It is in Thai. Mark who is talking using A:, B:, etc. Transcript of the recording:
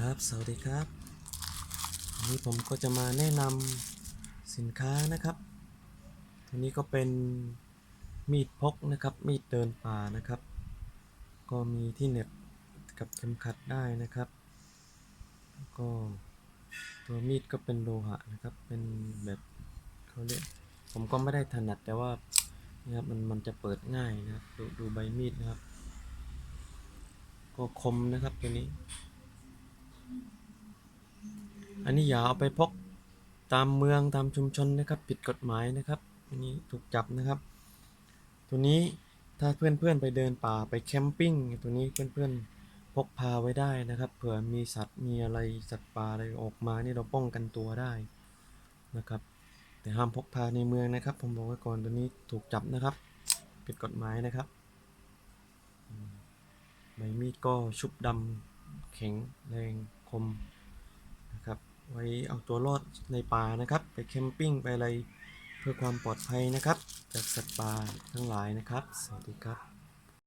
A: ครับ สวัสดีครับวันนี้ผมก็จะมาแนะนำสินค้านะครับตัวนี้ก็เป็นมีดพกนะครับ มีดเดินป่านะครับ ก็มีที่เหน็บกับเข็มขัดได้นะครับ ก็ตัวมีดก็เป็นโลหะนะครับ เป็นแบบเขาเรียก ผมก็ไม่ได้ถนัดแต่ว่านะครับมันมันจะเปิดง่ายนะครับ ดูดูใบมีดนะครับ ก็คมนะครับตัวนี้ อันนี้อย่าเอาไปพกตามเมืองตามชุมชนนะครับ ผิดกฎหมายนะครับอันนี้ถูกจับนะครับ ตัวนี้ถ้าเพื่อนๆไปเดินป่าไปแคมปิ้งตัวนี้เพื่อนๆพกพาไว้ได้นะครับ เผื่อมีสัตว์มีอะไรสัตว์ป่าอะไรออกมานี่เราป้องกันตัวได้นะครับ แต่ห้ามพกพาในเมืองนะครับ ผมบอกไว้ก่อนตัวนี้ถูกจับนะครับ ผิดกฎหมายนะครับใบมีดก็ชุบดำแข็งแรงคม ไว้เอาตัวรอดในป่านะครับ ไปแคมปิ้งไปอะไรเพื่อความปลอดภัยนะครับ จากสัตว์ป่าทั้งหลายนะครับ สวัสดีครับ